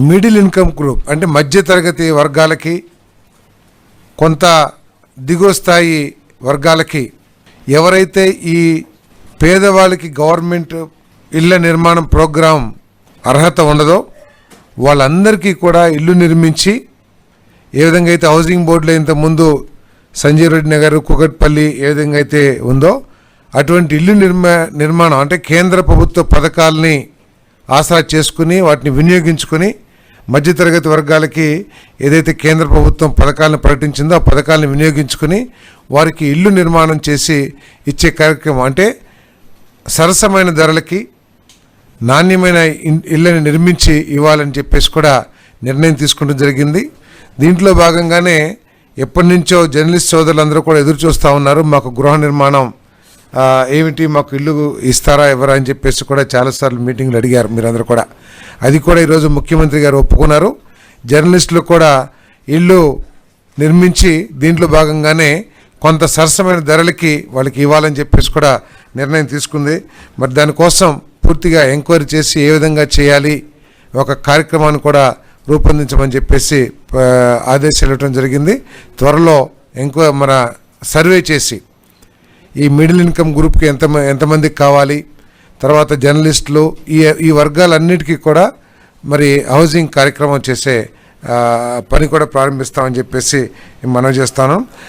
Middle income group అంటే మధ్యతరగతి వర్గాలకి కొంత దిగువ స్థాయి వర్గాలకి ఎవరైతే ఈ పేదవాళ్ళకి గవర్నమెంట్ ఇళ్ళ నిర్మాణం ప్రోగ్రాం అర్హత ఉండదో వాళ్ళందరికీ కూడా ఇల్లు నిర్మించి ఏ విధంగా అయితే హౌసింగ్ బోర్డులో ఇంతకుముందు సంజయ్ రెడ్డి నగర్ కుకట్పల్లి ఏ విధంగా అయితే ఉందో అటువంటి ఇల్లు నిర్మా నిర్మాణం అంటే కేంద్ర ప్రభుత్వ పథకాలని ఆసరా చేసుకుని వాటిని వినియోగించుకొని మధ్యతరగతి వర్గాలకి ఏదైతే కేంద్ర ప్రభుత్వం పథకాలను ప్రకటించిందో ఆ పథకాలను వినియోగించుకుని వారికి ఇల్లు నిర్మాణం చేసి ఇచ్చే కార్యక్రమం అంటే సరసమైన ధరలకి నాణ్యమైన ఇళ్ళని నిర్మించి ఇవ్వాలని చెప్పేసి కూడా నిర్ణయం తీసుకోవడం జరిగింది. దీంట్లో భాగంగానే ఎప్పటి నుంచో జర్నలిస్ట్ సోదరులందరూ కూడా ఎదురు చూస్తూ ఉన్నారు. మాకు గృహ నిర్మాణం ఏమిటి మాకు ఇల్లు ఇస్తారా ఎవరా అని చెప్పేసి కూడా చాలాసార్లు మీటింగ్లు అడిగారు మీరందరూ కూడా. అది కూడా ఈరోజు ముఖ్యమంత్రి గారు ఒప్పుకున్నారు. జర్నలిస్టులు కూడా ఇల్లు నిర్మించి దీంట్లో భాగంగానే కొంత సరసమైన ధరలకి వాళ్ళకి ఇవ్వాలని చెప్పేసి కూడా నిర్ణయం తీసుకుంది. మరి దానికోసం పూర్తిగా ఎంక్వైరీ చేసి ఏ విధంగా చేయాలి ఒక కార్యక్రమాన్ని కూడా రూపొందించమని చెప్పేసి ఆదేశాలు ఇవ్వడం జరిగింది. త్వరలో ఎంక్వై మన సర్వే చేసి ఈ మిడిల్ ఇన్కమ్ గ్రూప్కి ఎంత ఎంతమందికి కావాలి? తర్వాత జర్నలిస్టులు ఈ ఈ వర్గాలన్నిటికీ కూడా మరి హౌసింగ్ కార్యక్రమం చేసే పని కూడా ప్రారంభిస్తామని చెప్పేసి మనవి చేస్తాను.